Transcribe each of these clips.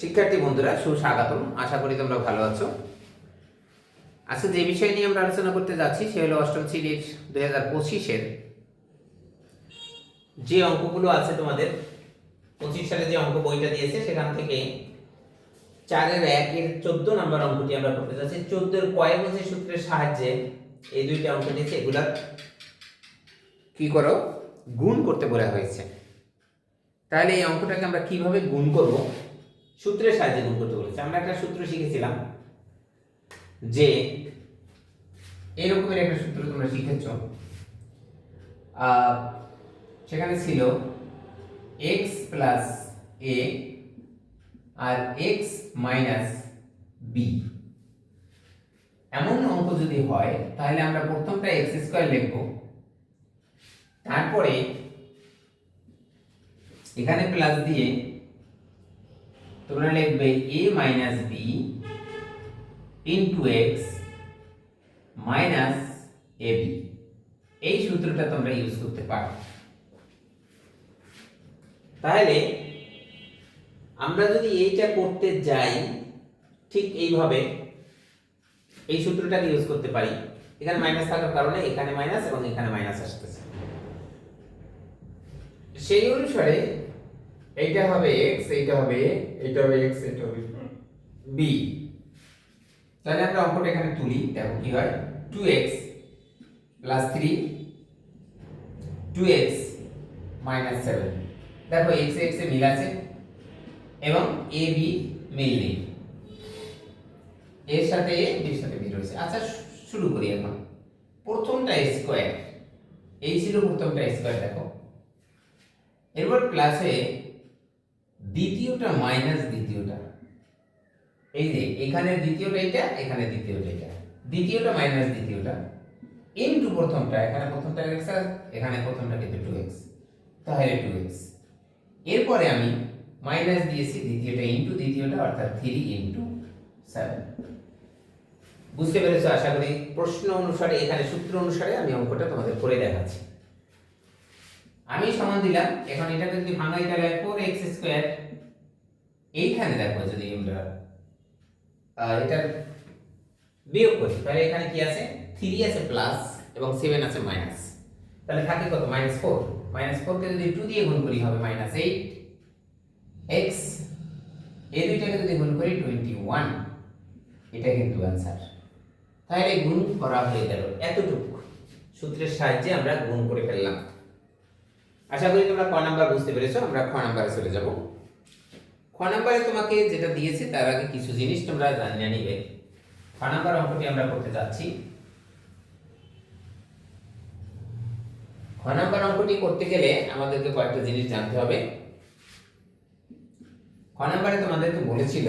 শিক্ষার্থী বন্ধুরা, সুস্বাগতম। আশা করি তোমরা ভালো আছো। আজকে যে বিষয় নিয়ে আমরা আলোচনা করতে যাচ্ছি, সে হলো অষ্টম শ্রেণির দুই হাজার পঁচিশের যে অঙ্কগুলো আছে তোমাদের, পঁচিশ সালে যে অঙ্ক বইটা দিয়েছে, সেখান থেকে চারের একের চোদ্দ নম্বর অঙ্কটি আমরা করতে যাচ্ছি। চোদ্দের কয়েক বছর সূত্রের সাহায্যে এই দুইটা অঙ্ক দিয়েছে, এগুলা কি করো? গুণ করতে বলা হয়েছে। তাহলে এই অঙ্কটাকে আমরা কীভাবে গুণ করব? সূত্রের সাহায্যে গুণ করতে বলেছে। আমরা একটা সূত্র শিখেছিলাম যে এরকমের একটা সূত্র তোমরা শিখেছ। সেখানে ছিল এক্স প্লাস এ আর এক্স মাইনাস বি এমন অঙ্ক যদি হয়, তাহলে আমরা প্রথমটা এক্স স্কোয়ার লিখব। তারপরে এখানে প্লাস দিয়ে তোমরা লিখবে A minus B into X minus A B এই সূত্রটা তোমরা ইউজ করতে পারো। তাহলে আমরা যদি এইটা করতে যাই, ঠিক এইভাবে এই সূত্রটাকে ইউজ করতে পারি। এখানে মাইনাস থাকার কারণে এখানে মাইনাস এবং এখানে মাইনাস আসতেছে। সেই অনুসারে এইটা হবে x এইটা হবে a, এইটা হবে x এটা হবে b তাহলে আমরা অঙ্কটা এখানে তুলি দেখো কি হয়? 2x প্লাস 3 2x মাইনাস 7 দেখো x x এ মিল আছে এবং a b মিল নেই। এর সাথে b এর সাথে b রয়েছে। আচ্ছা শুরু করি এখন। প্রথমটা স্কোয়ার এই ছিল প্রথমটা স্কোয়ার দেখো। এরপর প্লাসে দ্বিতীয়টা মাইনাস দ্বিতীয়টা। এই যে, এখানে দ্বিতীয়টা এটা, এখানে দ্বিতীয়টা এটা। দ্বিতীয়টা মাইনাস দ্বিতীয়টা। ইনটু প্রথমটা, এখানে প্রথমটা এক্স এখানে প্রথমটা কিন্তু টু এক্স তাহলে টু এক্স এরপরে আমি মাইনাস দিয়েছি দ্বিতীয়টা ইনটু দ্বিতীয়টা, অর্থাৎ থ্রি ইনটু সেভেন বুঝতে পেরেছ? আশা করি প্রশ্ন অনুসারে, এখানে সূত্র অনুসারে আমি অঙ্কটা তোমাদের করে দেখাচ্ছি। আমি সমান দিলাম, এখন এটাকে যদি ভাঙাই তাহলে ফোর এক্স স্কোয়ার এইখানে দেখো যদি আমরা এটার বিয়োগ করি, তাহলে এখানে কি আছে? থ্রি আছে প্লাস এবং সেভেন আছে মাইনাস তাহলে থাকে কত? মাইনাস ফোর মাইনাস ফোরকে যদি টু দিয়ে গুণ করি হবে মাইনাস এইট এক্স এই দুইটাকে যদি গুণ করি টোয়েন্টি ওয়ান এটা কিন্তু অ্যান্সার তাহলে গুণ করা হয়ে গেল এতটুকু। সূত্রের সাহায্যে আমরা গুণ করে ফেললাম। আশা করি তোমরা ক নাম্বার বুঝতে পেরেছ, আমরা খ নাম্বারে চলে যাব। খ নাম্বারে তোমাকে যেটা দিয়েছে, তার আগে কিছু জিনিস তোমরা জানিয়ে নিবে। খ নাম্বার অঙ্কটি আমরা করতে যাচ্ছি। খ নাম্বার অঙ্কটি করতে গেলে আমাদেরকে কয়েকটা জিনিস জানতে হবে। খ নাম্বারে তোমাদেরকে বলেছিল,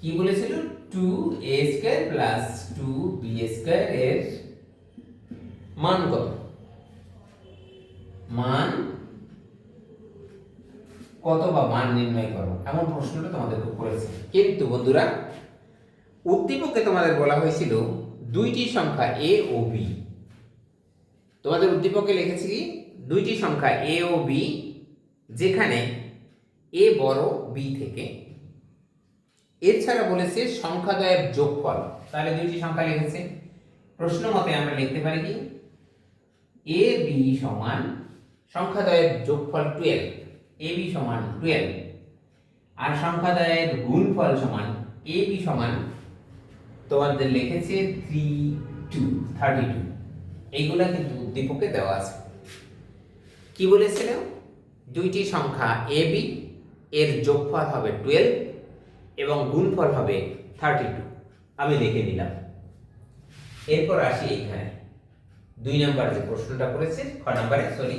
কি বলেছিল? Two A square plus two B square এর মান কত? মান কত বা মান নির্ণয় করো? এমন প্রশ্নটা তোমাদেরকে করেছে। কিন্তু বন্ধুরা, উদ্দীপকে তোমাদের বলা হয়েছিল দুইটি সংখ্যা এ ও বি তোমাদের উদ্দীপকে লিখেছি কি? দুইটি সংখ্যা এ ও বি যেখানে এ বড় বি থেকে। এছাড়া বলেছে সংখ্যাদ্বয়ের যোগফল। তাহলে দুইটি সংখ্যা লিখেছে। প্রশ্ন মতে আমরা লিখতে পারি কি? এ বি সমান সংখ্যাদ্বয়ের যোগফল টুয়েলভ এ বি সমান টুয়েলভ আর সংখ্যাদ্বয়ের গুণফল সমান এ বি সমান, তোমাদের লিখেছে থ্রি টু থার্টি টু এইগুলা কিন্তু উদ্দীপকে দেওয়া আছে। কি বলেছিল দুইটি সংখ্যা এ বি এর যোগফল হবে টুয়েলভ এবং গুণফল হবে থার্টি টু আমি লিখে দিলাম এরপর আসি এইখানে। দুই নাম্বার যে প্রশ্নটা করেছে, খ নাম্বারে সরি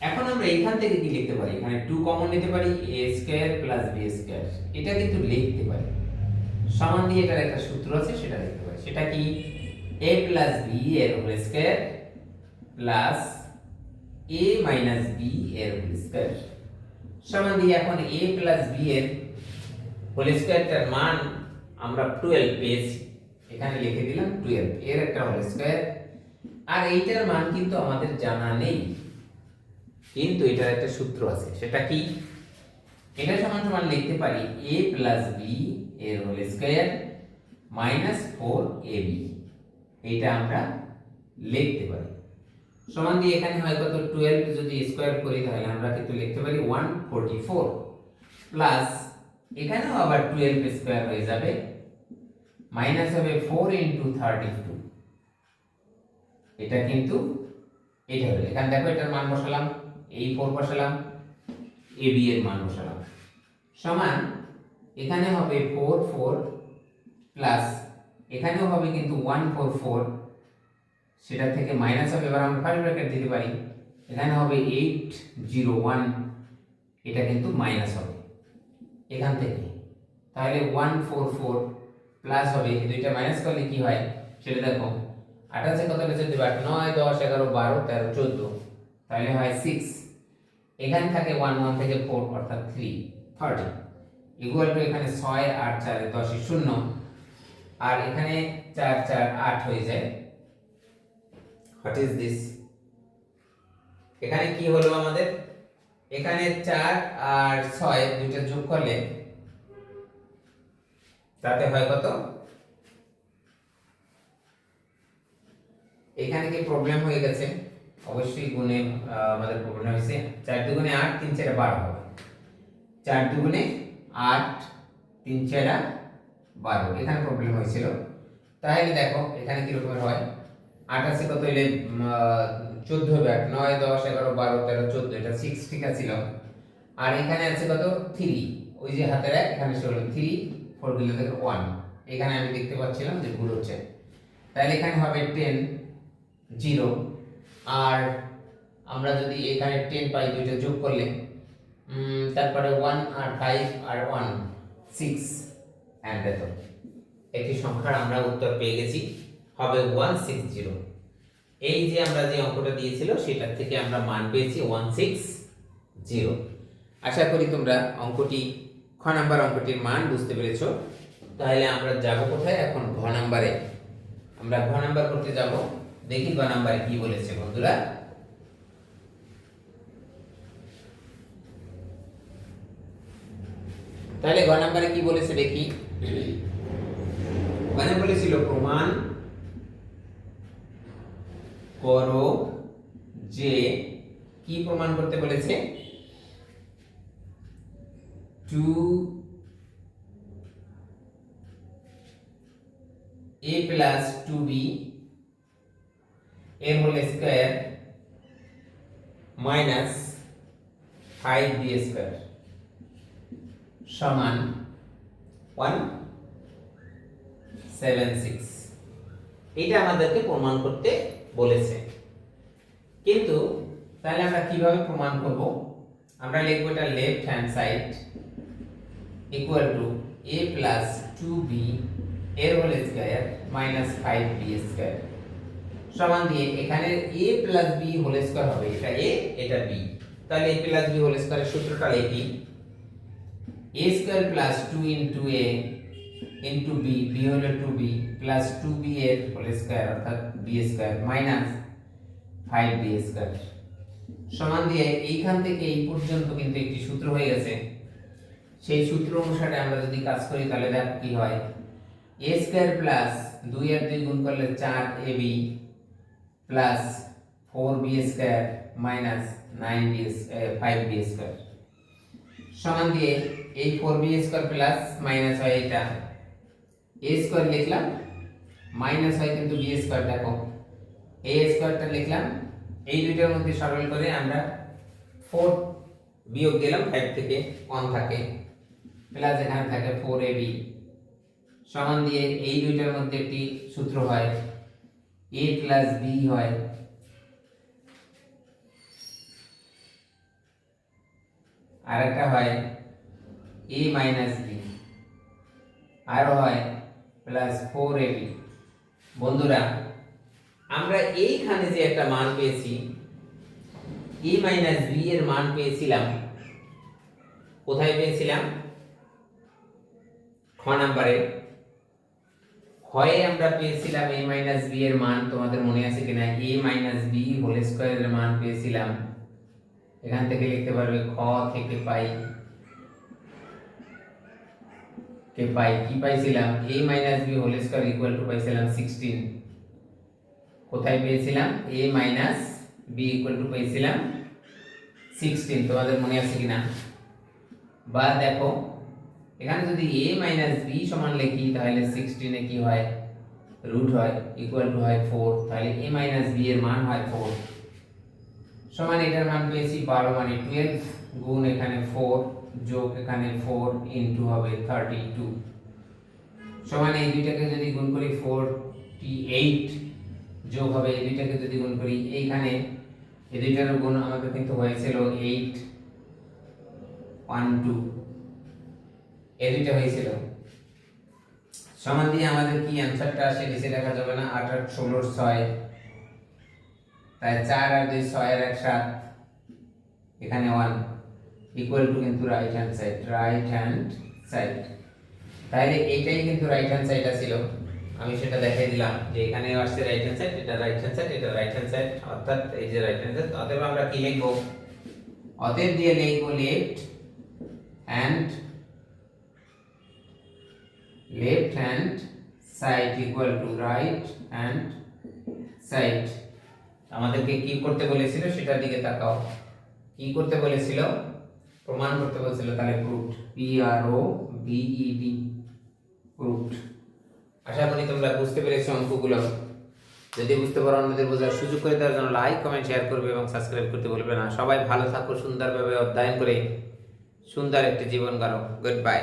এখন আমরা এইখান থেকে কি লিখতে পারি? এখানে টু কমন নিতে পারি A square plus B square এটা কিন্তু লিখতে পারি। সমান দিয়ে এটার একটা সূত্র আছে, সেটা লিখতে পারি। সেটা কি? এ প্লাস বি এর whole square plus A minus B এর হোল স্কোয়ার সমান দিয়ে এখন এ প্লাস বি এর হোল স্কোয়ারটার মান আমরা টুয়েলভ পেয়েছি। এখানে লিখে দিলাম টুয়েলভ এর একটা হোল স্কোয়ার আর এইটার মান কিন্তু আমাদের জানা নেই। কিন্তু এটার একটা সূত্র আছে, সেটা কি? এটা সমান সমান লিখতে পারি এ প্লাস বি এর whole square minus four A B এইটা আমরা লিখতে পারি। সমান দিয়ে এখানে হয় কত? টুয়েলভ যদি স্কোয়ার করি তাহলে আমরা কিন্তু লিখতে পারি ওয়ান ফোরটি ফোর প্লাস এখানেও আবার টুয়েলভ স্কোয়ার হয়ে যাবে। মাইনাস হবে ফোর ইন্টু থার্টি টু এটা কিন্তু এটা হলো। এখানে দেখো এটার মান বসালাম। এই ফোর বসালাম, এ বি এর মান বসালাম। সমান, এখানে হবে ফোর ফোর প্লাস এখানেও হবে কিন্তু ওয়ান ফোর ফোর সেটা থেকে মাইনাস হবে, এবার আমরা ফার্স্ট ব্র্যাকেট দিতে পারি। এখানে হবে এইট জিরো ওয়ান এটা কিন্তু মাইনাস হবে। এখান থেকে। তাহলে ওয়ান ফোর ফোর প্লাস হবে। দুইটা মাইনাস করলে কি হয়? সেটা দেখো, আঠাশে কত চোদ্দ আট, নয়, দশ, এগারো, বারো, তেরো, চোদ্দ। তাহলে হয় সিক্স এখানে থাকে ওয়ান ওয়ান থেকে ফোর অর্থাৎ থ্রি থার্টি ইকুয়াল টু এখানে ছয়, আট, চার, দশে শূন্য। আর এখানে চার চার, আট হয়ে যায়। হোয়াট ইজ দিস এখানে কি হলো আমাদের? এখানে চার আর ছয় দুইটা যোগ করলে তাতে হয় কত? এখানে কি প্রবলেম হয়ে গেছে? অবশ্যই গুণে আমাদের প্রবলেম হয়েছে। চার দুগুণে আট, তিন চারে বারো হবে। চার দুগুণে আট, তিন চারা বারো। এখানে প্রবলেম হয়েছিল। তাহলে দেখো, এখানে কিরকমের হয়? আঠাশে কত হইলে চোদ্দ হবে আট। নয়, দশ, এগারো, বারো, তেরো, চোদ্দ। এটা সিক্স ঠিক আছিল আর এখানে আছে কত? থ্রি ওই যে হাতের এক, এখানে সে থ্রি ফোরগুলো থেকে ওয়ান এখানে আমি দেখতে পাচ্ছিলাম যে ভুল হচ্ছে। তাহলে এখানে হবে টেন জিরো আর আমরা যদি এখানে টেন পাই দুইটা যোগ করলে তারপরে ওয়ান আর ফাইভ আর ওয়ান সিক্স অ্যান্ড এত একটি সংখ্যার আমরা উত্তর পেয়ে গেছি, হবে ওয়ান সিক্স জিরো এই যে আমরা যে অঙ্কটা দিয়েছিল, সেটার থেকে আমরা মান পেয়েছি ওয়ান সিক্স জিরো আশা করি তোমরা অঙ্কটি, খ নাম্বার অঙ্কটির মান বুঝতে পেরেছ। তাহলে আমরা যাব কোথায়? এখন ঘ নাম্বারে। আমরা ঘ নাম্বার করতে যাব। দেখি ঘ নাম্বারে কি বলেছে বন্ধুরা। তাহলে ঘ নাম্বারে কি বলেছে দেখি। মানে বলেছিল, প্রমাণ করো যে কি প্রমাণ করতে বলেছে? টু প্লাস টু বি এর whole square minus five B square সমান ওয়ান সেভেন সিক্স। এটা আমাদেরকে প্রমাণ করতে বলেছে। কিন্তু তাহলে আমরা কীভাবে প্রমাণ করব? আমরা লিখব এটা left hand side equal to A plus two B এর whole square minus five B square সমান দিয়ে এখানে A plus B whole square হবে। এটা এ এটা বি তাহলে এ প্লাস বি হোল স্কয়ারের সূত্রটা লিখি। a square plus two into A into B হলো two B plus two B এর হোল স্কয়ার অর্থাৎ B square minus five B square সমান দিয়ে এইখান থেকে এই পর্যন্ত কিন্তু একটি সূত্র হয়ে গেছে। সেই সূত্র অনুসারে আমরা যদি কাজ করি, তাহলে দেখ কি হয়। এ স্কয়ার প্লাস দুই আর দুই গুণ করলে চার A B plus four B square minus nine B five B square সমান দিয়ে এই four B square plus minus হয় এটা এ স্কোয়ার লিখলাম মাইনাস হয় কিন্তু বি স্কোয়ার দেখো। এ স্কোয়ারটা লিখলাম, এই দুইটার মধ্যে সরল করে আমরা ফোর বিয়োগ দিলাম ফাইভ থেকে ওয়ান থাকে প্লাস এখানে থাকে ফোর এ বি সমান দিয়ে এই দুইটার মধ্যে একটি সূত্র হয় এ প্লাস বি হয়। আর একটা হয় এ মাইনাস বি আরও হয় প্লাস ফোর এ বি বন্ধুরা, আমরা এইখানে যে একটা মান পেয়েছি এ মাইনাস বি এর মান পেয়েছিলাম, কোথায় পেয়েছিলাম? খ নাম্বারে। হয় আমরা পেয়েছিলাম এ মাইনাস বি এর মান? তোমাদের মনে আছে কিনা? এ মাইনাস বি হোল স্কোয়ারের মান পেয়েছিলাম। এখান থেকে লিখতে পারবে খ থেকে পাই। কে পাই? কি পাইছিলাম? A minus B whole square equal to পাইছিলাম 16 কোথায় পেয়েছিলাম? A minus B equal to পেয়েছিলাম 16 তোমাদের মনে আছে কিনা? বা দেখো এখানে যদি a মাইনাস বি সমান লিখি, তাহলে 16 এ কি হয়? রুট হয় ইকুয়াল টু হয় 4 তাহলে a মাইনাস বি এর মান হয় 4 সমান এটার মান পেয়েছি 12 মানে 12 গুণ এখানে 4 যোগ এখানে 4 ইনটু হবে 32 সমান এই দুইটাকে যদি গুণ করি 48 যোগ হবে এই দুইটাকে যদি গুণ করি এইখানে, এই দুইটার গুণ আমাদের কিন্তু হয়েছিল 8 1 2 এই দুইটা হয়েছিল। সমান দিয়ে আমাদের কি অ্যান্সারটা আসে নিচে দেখা যাবে না? 8 8 16 6 তাই 4 আর 2 6 আর 1 7 এখানে 1 ইকুয়াল টু কিন্তু right hand side right hand side তাহলে এইটাই কিন্তু রাইট হ্যান্ড সাইড ছিল। আমি সেটা দেখাই দিলাম যে এখানে আসছে রাইট হ্যান্ড সাইড এটা রাইট হ্যান্ড সাইড এটা রাইট হ্যান্ড সাইড অর্থাৎ এই যে রাইট হ্যান্ড সাইড অতএব আমরা কি লিখব? অতএব দিয়ে লিখব left hand left hand side equal to right hand side আমাদেরকে কি করতে বলেছিল? সেটার দিকে তাকাও। কি করতে বলেছিল? প্রমাণ করতে বলেছিল তাহলে proved P R O B E D proved আশা করি তোমরা বুঝতে পেরেছ অঙ্কগুলো। যদি বুঝতে পারো অন্যদের বোঝার সুযোগ করে দেওয়ার জন্য লাইক কমেন্ট শেয়ার করবে এবং সাবস্ক্রাইব করতে বলবে না। সবাই ভালো থাকো, সুন্দরভাবে অধ্যয়ন করে সুন্দর একটি জীবন কারও। Good bye